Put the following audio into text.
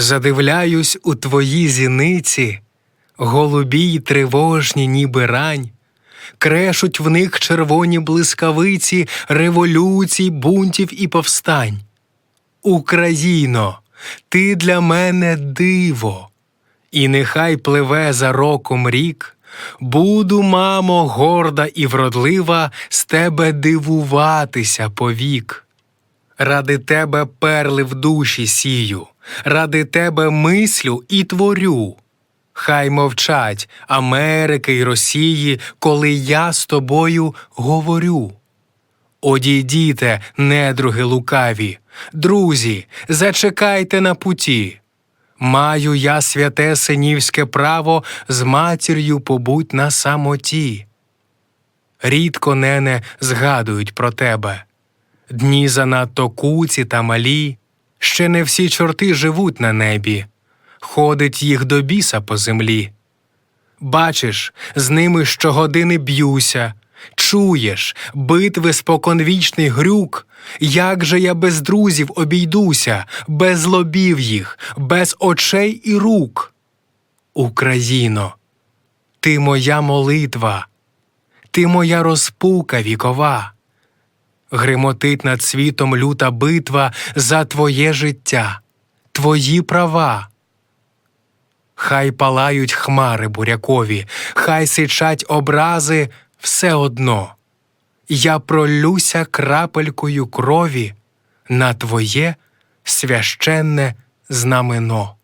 Задивляюсь у твої зіниці, голубі й тривожні, ніби рань, крешуть в них червоні блискавиці революцій, бунтів і повстань. Україно, ти для мене диво, і нехай пливе за роком рік. Буду, мамо, горда і вродлива, з тебе дивуватися повік. Ради тебе перли в душі сію, ради тебе мислю і творю. Хай мовчать Америки й Росії, коли я з тобою говорю. Одійдіте, недруги лукаві, друзі, зачекайте на путі. Маю я святе синівське право з матір'ю побуть на самоті. Рідко, нене, згадують про тебе. Дні занадто куці та малі, ще не всі чорти живуть на небі, ходить їх до біса по землі. Бачиш, з ними щогодини б'юся, чуєш, битви споконвічний грюк. Як же я без друзів обійдуся, без лобів їх, без очей і рук? Україно, ти моя молитва, ти моя розпука вікова. Гримотить над світом люта битва за твоє життя, твої права. Хай палають хмари бурякові, хай сичать образи все одно. Я пролюся крапелькою крові на твоє священне знамено.